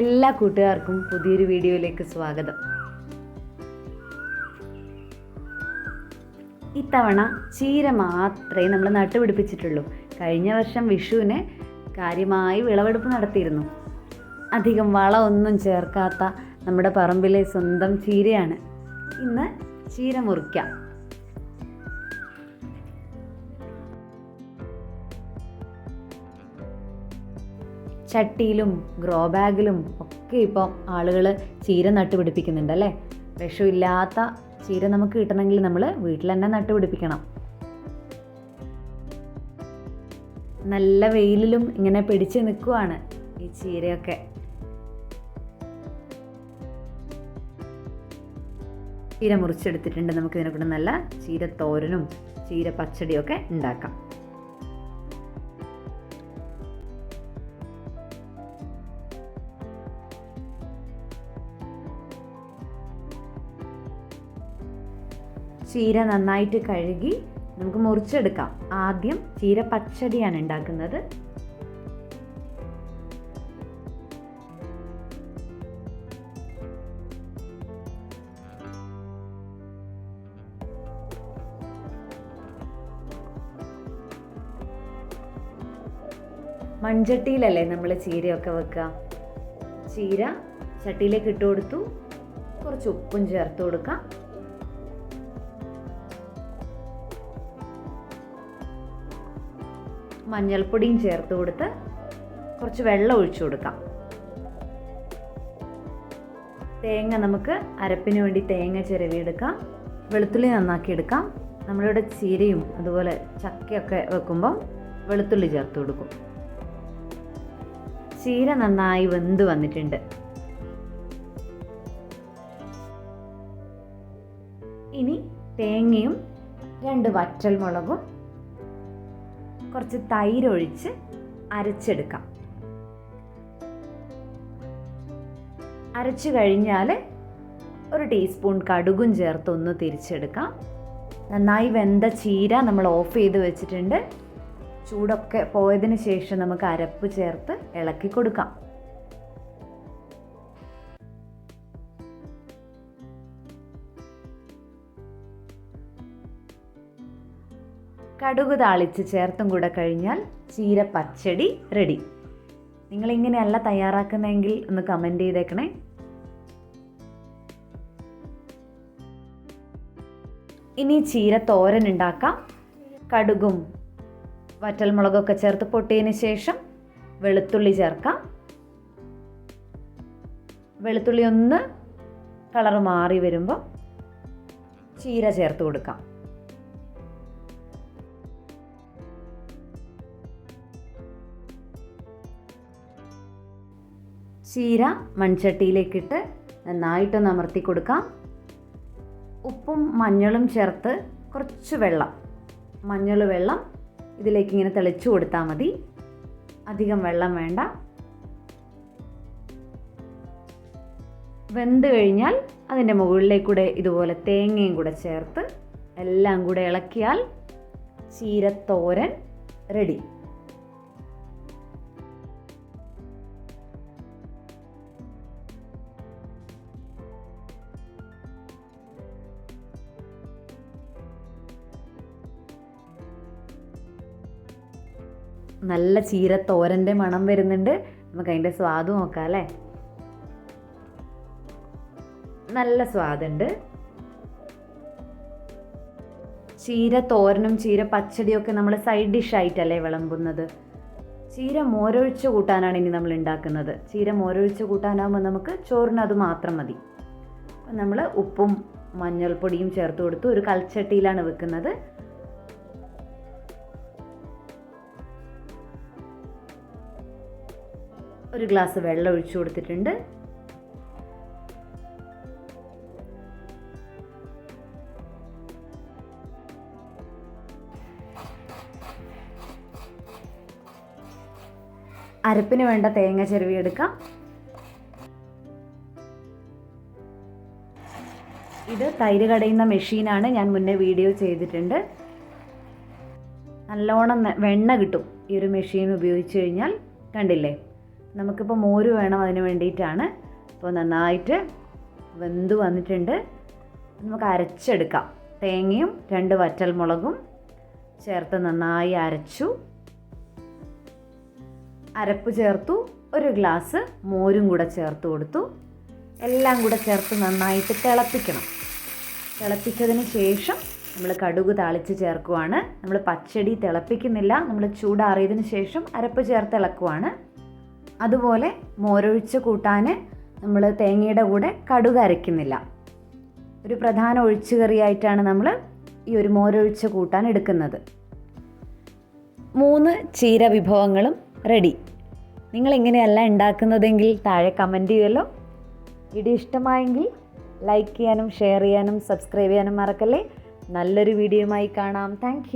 എല്ലാ കൂട്ടുകാർക്കും പുതിയൊരു വീഡിയോയിലേക്ക് സ്വാഗതം. ഇത്തവണ ചീര മാത്രമേ നമ്മൾ നട്ടുപിടിപ്പിച്ചിട്ടുള്ളൂ. കഴിഞ്ഞ വർഷം വിഷുവിന് കാര്യമായി വിളവെടുപ്പ് നടത്തിയിരുന്നു. അധികം വളമൊന്നും ചേർക്കാത്ത നമ്മുടെ പറമ്പിലെ സ്വന്തം ചീരയാണ്. ഇന്ന് ചീര മുറിക്കാം. ചട്ടിയിലും ഗ്രോ ബാഗിലും ഒക്കെ ഇപ്പം ആളുകൾ ചീര നട്ടുപിടിപ്പിക്കുന്നുണ്ട് അല്ലേ? വിഷമില്ലാത്ത ചീര നമുക്ക് കിട്ടണമെങ്കിൽ നമ്മൾ വീട്ടിൽ തന്നെ നട്ടുപിടിപ്പിക്കണം നല്ല വെയിലിലും ഇങ്ങനെ പിടിച്ച് നിൽക്കുവാണ് ഈ ചീരയൊക്കെ. ചീര മുറിച്ചെടുത്തിട്ടുണ്ട്. നമുക്ക് ഇതിനെ കൊണ്ട് നല്ല ചീര തോരനും ചീര പച്ചടിയൊക്കെ ഉണ്ടാക്കാം. ചീര നന്നായിട്ട് കഴുകി നമുക്ക് മുറിച്ചെടുക്കാം. ആദ്യം ചീര പച്ചടിയാണ് ഉണ്ടാക്കുന്നത്. മൺചട്ടിയിലല്ലേ നമ്മൾ ചീരയൊക്കെ വെക്കുക? ചീര ചട്ടിയിലേക്ക് ഇട്ട് കൊടുത്തു. കുറച്ച് ഉപ്പും ചേർത്ത് കൊടുക്കാം. മഞ്ഞൾപ്പൊടിയും ചേർത്ത് കൊടുത്ത് കുറച്ച് വെള്ളം ഒഴിച്ചു കൊടുക്കാം. തേങ്ങ നമുക്ക് അരപ്പിന് വേണ്ടി തേങ്ങ ചിരവിയെടുക്കാം. വെളുത്തുള്ളി നന്നാക്കി എടുക്കാം നമ്മളിവിടെ ചീരയും അതുപോലെ ചക്കയൊക്കെ വെക്കുമ്പം വെളുത്തുള്ളി ചേർത്ത് കൊടുക്കും. ചീര നന്നായി വെന്ത് വന്നിട്ടുണ്ട്. ഇനി തേങ്ങയും രണ്ട് വറ്റൽ മുളകും കുറച്ച് തൈരൊഴിച്ച് അരച്ചെടുക്കാം. അരച്ചു കഴിഞ്ഞാൽ ഒരു ടീസ്പൂൺ കടുകും ചേർത്ത് ഒന്ന് തിരിച്ചെടുക്കാം. നന്നായി വെന്ത ചീര നമ്മൾ ഓഫ് ചെയ്ത് വെച്ചിട്ടുണ്ട്. ചൂടൊക്കെ പോയതിന് ശേഷം നമുക്ക് അരപ്പ് ചേർത്ത് ഇളക്കി കൊടുക്കാം. കടുക് താളിച്ച് ചേർത്തും കൂടെ കഴിഞ്ഞാൽ ചീര പച്ചടി റെഡി നിങ്ങളിങ്ങനെയല്ല തയ്യാറാക്കുന്നതെങ്കിൽ ഒന്ന് കമന്റ് ചെയ്തേക്കണേ. ഇനി ചീര തോരൻ ഉണ്ടാക്കാം. കടുകും വറ്റൽമുളകൊക്കെ ചേർത്ത് പൊട്ടിയതിന് ശേഷം വെളുത്തുള്ളി ചേർക്കാം. വെളുത്തുള്ളി ഒന്ന് കളർ മാറി വരുമ്പോൾ ചീര ചേർത്ത് കൊടുക്കാം. ചീര മൺചട്ടിയിലേക്കിട്ട് നന്നായിട്ടൊന്ന് അമർത്തി കൊടുക്കാം. ഉപ്പും മഞ്ഞളും ചേർത്ത് കുറച്ച് വെള്ളം. മഞ്ഞൾ വെള്ളം ഇതിലേക്ക് ഇങ്ങനെ തെളിച്ചു കൊടുത്താൽ മതി. അധികം വെള്ളം വേണ്ട. വെന്ത് കഴിഞ്ഞാൽ അതിന്റെ മുകളിലേക്കൂടെ ഇതുപോലെ തേങ്ങയും കൂടെ ചേർത്ത് എല്ലാം കൂടെ ഇളക്കിയാൽ ചീരത്തോരൻ റെഡി. നല്ല ചീര ചീരത്തോരന്റെ മണം വരുന്നുണ്ട്. നമുക്ക് അതിന്റെ സ്വാദ് നോക്കാം അല്ലേ? നല്ല സ്വാദുണ്ട് ചീര തോരനും ചീര പച്ചടിയൊക്കെ നമ്മൾ സൈഡ് ഡിഷായിട്ടല്ലേ വിളമ്പുന്നത്. ചീര മോരൊഴിച്ച് കൂട്ടാനാണ് ഇനി നമ്മൾ ഉണ്ടാക്കുന്നത്. ചീര മോരൊഴിച്ച് കൂട്ടാനാകുമ്പോൾ നമുക്ക് ചോറിന് അത് മാത്രം മതി. നമ്മൾ ഉപ്പും മഞ്ഞൾപ്പൊടിയും ചേർത്ത് കൊടുത്ത് ഒരു കൽച്ചട്ടിയിലാണ് വെക്കുന്നത്. ഒരു ഗ്ലാസ് വെള്ളം ഒഴിച്ചു കൊടുത്തിട്ടുണ്ട്. അരപ്പിന് വേണ്ട തേങ്ങ ചെരുവിയെടുക്കാം ഇത് തൈര് കടയുന്ന മെഷീനാണ് ഞാൻ മുന്നേ വീഡിയോ ചെയ്തിട്ടുണ്ട്. നല്ലോണം വെണ്ണ കിട്ടും ഈ ഒരു മെഷീൻ ഉപയോഗിച്ച് കഴിഞ്ഞാൽ. കണ്ടില്ലേ? നമുക്കിപ്പോൾ മോര് വേണം അതിന് വേണ്ടിയിട്ടാണ്. അപ്പോൾ നന്നായിട്ട് വെന്ത് വന്നിട്ടുണ്ട്. നമുക്ക് അരച്ചെടുക്കാം. തേങ്ങയും രണ്ട് വറ്റൽമുളകും ചേർത്ത് നന്നായി അരച്ചു. അരപ്പ് ചേർത്തു. ഒരു ഗ്ലാസ് മോരും കൂടെ ചേർത്ത് കൊടുത്തു. എല്ലാം കൂടെ ചേർത്ത് നന്നായിട്ട് തിളപ്പിക്കണം. തിളപ്പിച്ചതിന് ശേഷം നമ്മൾ കടുക് താളിച്ച് ചേർക്കുവാണ്. നമ്മൾ പച്ചടി തിളപ്പിക്കുന്നില്ല. നമ്മൾ ചൂടാറിയതിന് ശേഷം അരപ്പ് ചേർത്ത് ഇളക്കുവാണ്. അതുപോലെ മോരൊഴിച്ച് കൂട്ടാൻ നമ്മൾ തേങ്ങയുടെ കൂടെ കടുക് അരയ്ക്കുന്നില്ല. ഒരു പ്രധാന ഒഴിച്ചുകറിയായിട്ടാണ് നമ്മൾ ഈ ഒരു മോരൊഴിച്ച് കൂട്ടാൻ എടുക്കുന്നത്. മൂന്ന് ചീര വിഭവങ്ങളും റെഡി നിങ്ങൾ ഇങ്ങനെയല്ല ഉണ്ടാക്കുന്നതെങ്കിൽ താഴെ കമന്റ് ചെയ്യുമല്ലോ വീഡിയോ ഇഷ്ടമായെങ്കിൽ ലൈക്ക് ചെയ്യാനും ഷെയർ ചെയ്യാനും സബ്സ്ക്രൈബ് ചെയ്യാനും മറക്കല്ലേ. നല്ലൊരു വീഡിയോയുമായി കാണാം. താങ്ക്